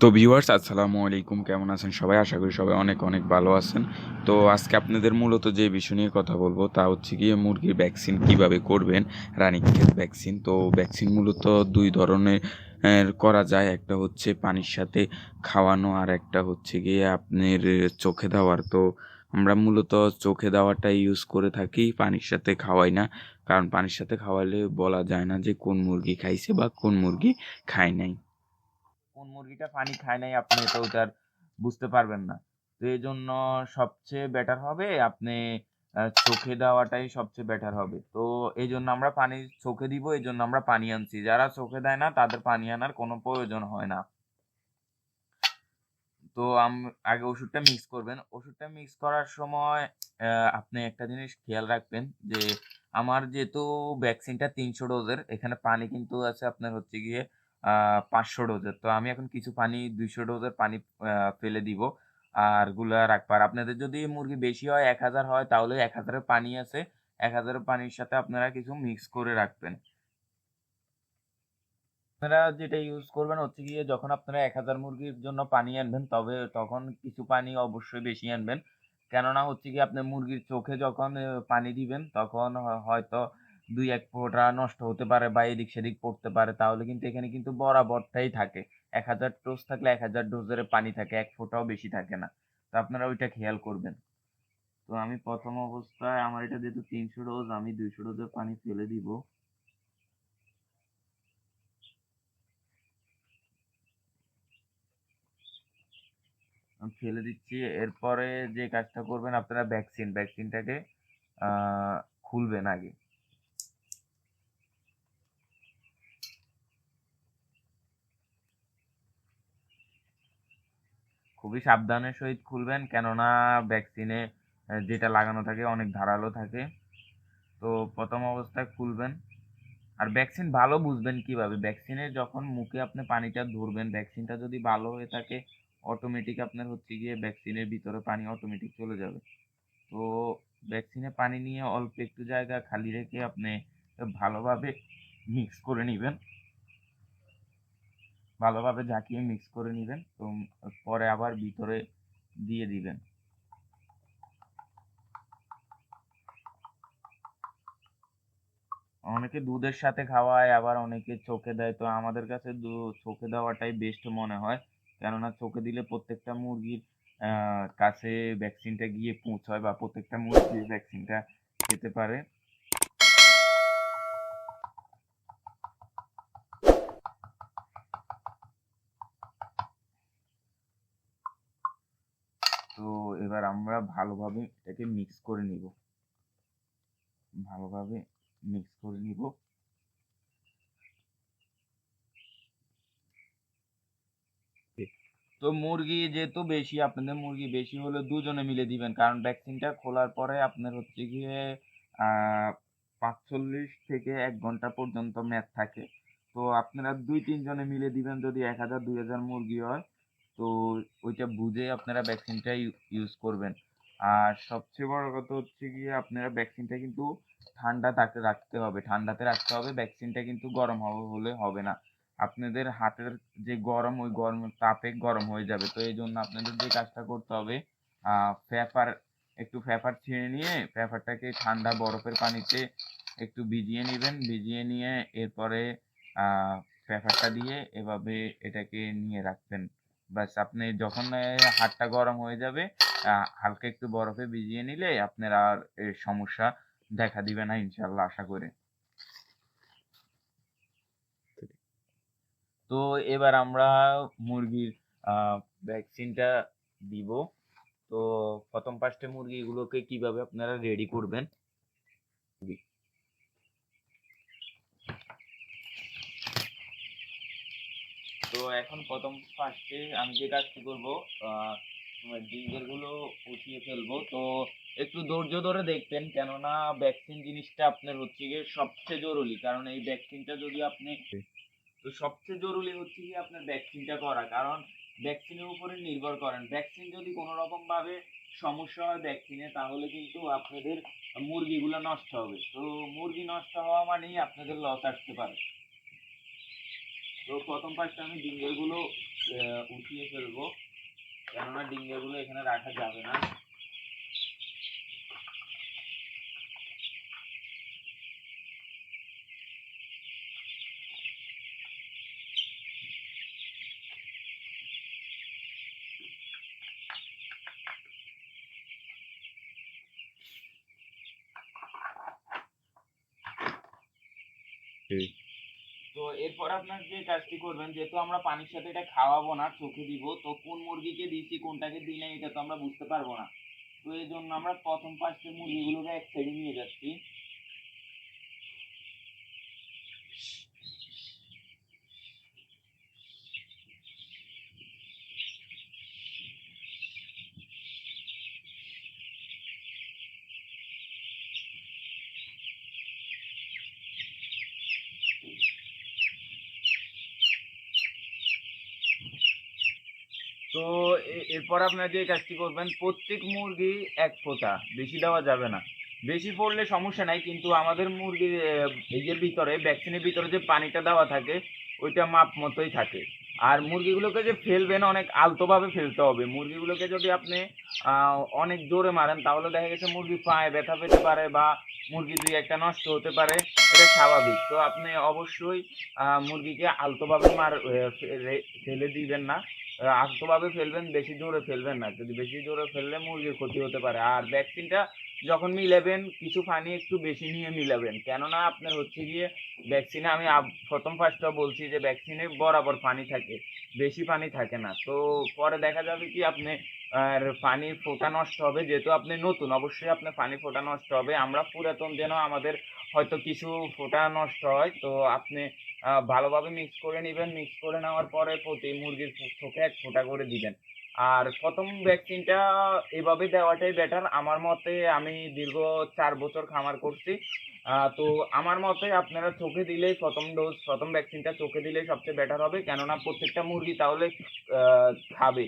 তো ভিউয়ার্স আসসালামু আলাইকুম। কেমন আছেন সবাই? আশা করি সবাই অনেক অনেক ভালো আছেন। তো আজকে আপনাদের মূলত যে বিষয় নিয়ে কথা বলব, তা হচ্ছে গিয়ে মুরগির ভ্যাকসিন কীভাবে করবেন, রানীক্ষেত ভ্যাকসিন তো ভ্যাকসিন মূলত দুই ধরনের করা যায়। একটা হচ্ছে পানির সাথে খাওয়ানো, আর একটা হচ্ছে গিয়ে আপনার চোখে দেওয়ার। তো আমরা মূলত চোখে দেওয়াটাই ইউজ করে থাকি, পানির সাথে খাওয়াই না। কারণ পানির সাথে খাওয়ালে বলা যায় না যে কোন মুরগি খাইছে বা কোন মুরগি খায় নাই। কোন মুরগিটা পানি খায় নাই আপনি তো ওটার বুঝতে পারবেন না। তো এই জন্য সবচেয়ে বেটার হবে আপনি চোখে দেওয়াটাই সবচেয়ে বেটার হবে। তো এই জন্য আমরা পানি চোখে দিব এই জন্য আমরা পানি আনছি। যারা চোখে দেয় না, তাদের পানি আনার কোনো প্রয়োজন হয় না। তো আগে ওষুধটা মিক্স করবেন। ওষুধটা মিক্স করার সময় আপনি একটা জিনিস খেয়াল রাখবেন যে, আমার যেহেতু ভ্যাকসিনটা তিনশো ডোজের এখানে পানি কিন্তু আছে আপনার হচ্ছে গিয়ে পাঁচশো ডোজের। তো আমি এখন কিছু পানি, দুইশো ডোজের পানি ফেলে দিব। আরগুলা রাখব। আর আপনাদের যদি মুরগি বেশি হয় এক হাজার হয়, তাহলে এক হাজারের পানি আছে। এক হাজারের পানির সাথে আপনারা কিছু মিক্স করে রাখবেন। আপনারা যেটা ইউজ করবেন হচ্ছে গিয়ে যখন আপনারা এক হাজার মুরগির জন্য পানি আনবেন, তবে তখন কিছু পানি অবশ্যই বেশি আনবেন। কেননা হচ্ছে কি আপনি মুরগির চোখে যখন পানি দিবেন, তখন হয়তো দুই এক ফোঁটা নষ্ট হতে পারে বা এদিক সেদিক পড়তে পারে, তাহলে কিন্তু এখানে কিন্তু বরাবরটাই থাকে। এক হাজার ডোজ থাকলে এক হাজার ডোজের পানি থাকে, এক ফোঁটাও বেশি থাকে না। তো আপনারা ওইটা খেয়াল করবেন। তো আমি প্রথম অবস্থায় আমার এটা যেহেতু তিনশো ডোজ আমি দুইশো ডোজের পানি ফেলে দিব। ফেলে দিচ্ছি, এরপরে যে কাজটা করবেন, আপনারা ভ্যাকসিন ভ্যাকসিনটাকে খুলবেন আগে। খুবই সাবধানের সহিত খুলবেন, কেননা ভ্যাকসিনে যেটা লাগানো থাকে, অনেক ধারালো থাকে। তো প্রথম অবস্থায় খুলবেন। আর ভ্যাকসিন ভালো বুঝবেন কীভাবে? ভ্যাকসিনে যখন মুখে আপনি পানিটা ধরবেন ভ্যাকসিনটা যদি ভালো হয়ে থাকে অটোমেটিক আপনার হচ্ছে গিয়ে ভ্যাকসিনের ভিতরে পানি অটোমেটিক চলে যাবে। তো ভ্যাকসিনে পানি নিয়ে অল্প একটু জায়গা খালি রেখে আপনি ভালোভাবে মিক্স করে নেবেন। ভালোভাবে ঝাঁকিয়ে মিক্স করে নেবেন, তো পরে আবার ভিতরে দিয়ে দিবেন। অনেকে দুধের সাথে খাওয়ায়, আবার অনেকে চোখে দেয়, তো আমাদের কাছে চোখে দেওয়াটাই বেস্ট মনে হয়। কেননা চোখে দিলে প্রত্যেকটা মুরগির কাছে ভ্যাকসিনটা গিয়ে পৌঁছায় বা প্রত্যেকটা মুরগি ভ্যাকসিনটা খেতে পারে তো এবার আমরা ভালোভাবে এটাকে মিক্স করে নিব। ভালোভাবে মিক্স করে নিব। তো মুরগি যেহেতু বেশি, আপনাদের মুরগি বেশি হলে দুজনে মিলে দিবেন, কারণ ভ্যাকসিনটা খোলার পরে আপনার হচ্ছে গিয়ে পাঁচচল্লিশ থেকে এক ঘণ্টা পর্যন্ত মেয়াদ থাকে। তো আপনারা দুই তিনজনে মিলে দিবেন, যদি এক হাজার, দুই হাজার মুরগি হয় তো ওইটা বুঝে আপনারা ভ্যাকসিনটা ইউজ করবেন। আর সবচেয়ে বড় কথা হচ্ছে গিয়ে আপনারা ভ্যাকসিনটা কিন্তু ঠান্ডা তাকে রাখতে হবে। ঠান্ডাতে রাখতে হবে ভ্যাকসিনটা কিন্তু গরম হবে হলে হবে না। আপনাদের হাতের যে গরম, ওই গরম তাপে গরম হয়ে যাবে। তো এই জন্য আপনাদের যে কাজটা করতে হবে পেপার একটু পেপার ছিঁড়ে নিয়ে পেপারটাকে ঠান্ডা বরফের পানিতে একটু ভিজিয়ে নেবেন। ভিজিয়ে নিয়ে এরপরে পেপারটা দিয়ে এভাবে এটাকে নিয়ে রাখবেন। ব্যাস, আপনি যখন হাতটা গরম হয়ে যাবে হালকা একটু বরফে ভিজিয়ে নিলে আপনার আর সমস্যা দেখা দিবে না ইনশাল্লাহ আশা করে। তো এবার আমরা মুরগির ভ্যাকসিনটা দিব। তো প্রথম পাঁচটা মুরগিগুলোকে কীভাবে আপনারা রেডি করবেন? তো এখন প্রথম ফার্স্টে আমি যে কাজটি করব জিঞ্জারগুলো উঠিয়ে ফেলব। তো একটু ধৈর্য ধরে দেখবেন কেননা ভ্যাকসিন জিনিসটা আপনার হচ্ছে গিয়ে সবচেয়ে জরুরি। কারণ এই ভ্যাকসিনটা যদি আপনি তো সবচেয়ে জরুরি হচ্ছে কি আপনার ভ্যাকসিনটা করা। কারণ ভ্যাকসিনের উপরে নির্ভর করেন। ভ্যাকসিন যদি কোনো রকম ভাবে সমস্যা হয় ভ্যাকসিনে তাহলে কিন্তু আপনাদের মুরগিগুলো নষ্ট হবে। তো মুরগি নষ্ট হওয়া মানেই আপনাদের লস আসতে পারে। তো প্রথম পাঁচটা আমি ডিঙ্গেলগুলো উঠিয়ে ফেলব। কেননা ডিঙ্গাগুলো এখানে রাখা যাবে না। তো এরপর আপনার যে কাজটি করবেন, যেহেতু আমরা পানির সাথে এটা খাওয়াবো না, চোখে দিব, তো কোন মুরগিকে দিচ্ছি, কোনটাকে দিই না এটা তো আমরা বুঝতে পারব না। তো এই জন্য আমরা প্রথম পাঁচটি মুরগিগুলোকে এক সাইডে নিয়ে যাচ্ছি। তো এরপর আপনারা যে কাজটি করবেন, প্রত্যেক মুরগি এক ফোঁটা, বেশি দেওয়া যাবে না। বেশি পড়লে সমস্যা নাই, কিন্তু আমাদের মুরগির এই যে ভিতরে ভ্যাকসিনের ভিতরে যে পানিটা দেওয়া থাকে, ওইটা মাপ মতোই থাকে। আর মুরগিগুলোকে যে ফেলবেন, অনেক আলতোভাবে ফেলতে হবে। মুরগিগুলোকে যদি আপনি অনেক জোরে মারেন, তাহলে দেখা গেছে মুরগি পায়ে ব্যথা পেতে পারে বা মুরগি দুই একটা নষ্ট হতে পারে, এটা স্বাভাবিক। তো আপনি অবশ্যই মুরগিকে আলতোভাবে মার ফেলে দিবেন না। আহ, আলতোভাবে ফেলবেন বেশি জোরে ফেলবেন না। যদি বেশি জোরে ফেললে মুরগির ক্ষতি হতে পারে। আর ভ্যাকসিনটা যখন মিলাবেন কিছু পানি একটু বেশি নিয়ে মিলাবেন। কেননা আপনার হচ্ছে গিয়ে ভ্যাকসিনে আমি প্রথম ফার্স্টটা বলছি যে ভ্যাকসিনে বরাবর পানি থাকে বেশি পানি থাকে না। তো পরে দেখা যাবে কি আপনি আর পানি ফোটা নষ্ট হবে যেহেতু আপনি নতুন অবশ্যই আপনার পানি ফোটা নষ্ট হবে। আমরা পুরাতন যেন আমাদের হয়তো কিছু ফোটা নষ্ট হয় তো আপনি ভালোভাবে মিক্স করে নেবেন। মিক্স করে নেওয়ার পরে প্রতি মুরগির চোখে এক ফোঁটা করে দিবেন। আর প্রথম ভ্যাকসিনটা এভাবে দেওয়াটাই বেটার আমার মতে আমি দীর্ঘ চার বছর খামার করছি। তো আমার মতে আপনারা চোখে দিলেই প্রথম ডোজ প্রথম ভ্যাকসিনটা চোখে দিলেই সবচেয়ে বেটার হবে। কেননা প্রত্যেকটা মুরগি তাহলে খাবে।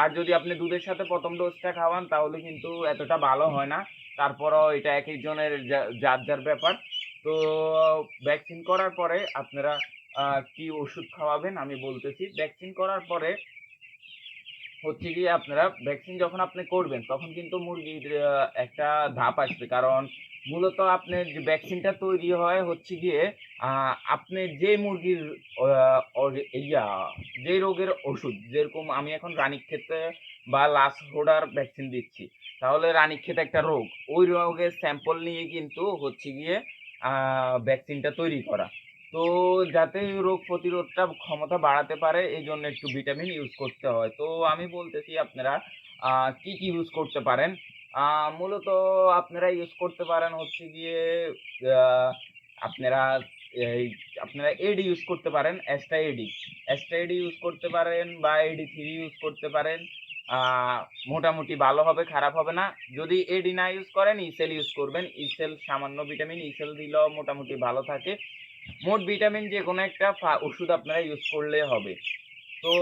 আর যদি আপনি দুধের সাথে প্রথম ডোজটা খাওয়ান, তাহলে কিন্তু এতটা ভালো হয় না। তারপরও এটা এক একজনের যার যার ব্যাপার। তো ভ্যাকসিন করার পরে আপনারা কি ওষুধ খাওয়াবেন আমি বলতেছি। ভ্যাকসিন করার পরে হচ্ছে কি আপনারা ভ্যাকসিন যখন আপনি করবেন, তখন কিন্তু মুরগির একটা ধাপ আসবে। কারণ মূলত আপনার যে ভ্যাকসিনটা তৈরি হয় হচ্ছে গিয়ে আপনি যে মুরগির ইয়া, যে রোগের ওষুধ, যেরকম আমি এখন রানীক্ষেতে বা লাস্ট হোডার ভ্যাকসিন দিচ্ছি, তাহলে রানীক্ষেত একটা রোগ, ওই রোগের স্যাম্পল নিয়ে কিন্তু হচ্ছে গিয়ে ভ্যাকসিনটা তৈরি করা। তো যাতে রোগ প্রতিরোধটা ক্ষমতা বাড়াতে পারে এই জন্য একটু ভিটামিন ইউজ করতে হয়। তো আমি বলতেছি আপনারা কি কি ইউজ করতে পারেন? মূলত আপনারা ইউজ করতে পারেন হচ্ছে গিয়ে আপনারা এই, আপনারা এডি ইউজ করতে পারেন extra ID extra ID use করতে পারেন বা এডি থ্রি ইউজ করতে পারেন। মোটামুটি ভালো হবে, খারাপ হবে না। যদি এডি না ইউজ করেন ইসেল ইউজ করবেন। ইসেল সামান্য ভিটামিন ইসেল দিলেও মোটামুটি ভালো থাকে। মোট ভিটামিন যে কোনো একটা ওষুধ আপনারা ইউজ করলে হবে। তো,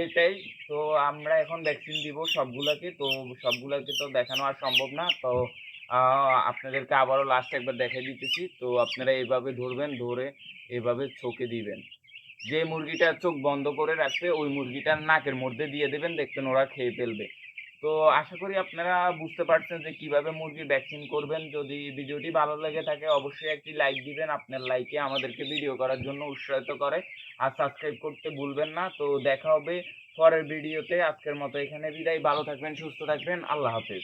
এটাই। তো, আমরা এখন ভ্যাকসিন দিব সবগুলোকে। তো সবগুলোকে তো দেখানো আর সম্ভব না। তো আপনাদেরকে আবারও লাস্ট একবার দেখাই দিতেছি। তো, আপনারা এভাবে ধরবেন, ধরে এভাবে চোখে দিবেন। যে মুরগিটা চোখ বন্ধ করে রাখবে ওই মুরগিটার নাকের মধ্যে দিয়ে দেবেন, দেখবেন ওরা খেয়ে ফেলবে। তো আশা করি আপনারা বুঝতে পারছেন যে কীভাবে মুরগি ভ্যাকসিন করবেন। যদি ভিডিওটি ভালো লেগে থাকে, অবশ্যই একটি লাইক দিবেন, আপনার লাইকে আমাদেরকে ভিডিও করার জন্য উৎসাহিত করে। আর সাবস্ক্রাইব করতে ভুলবেন না। তো দেখা হবে পরের ভিডিওতে। আজকের মতো এখানে বিদায়। ভালো থাকবেন, সুস্থ থাকবেন। আল্লাহ হাফেজ।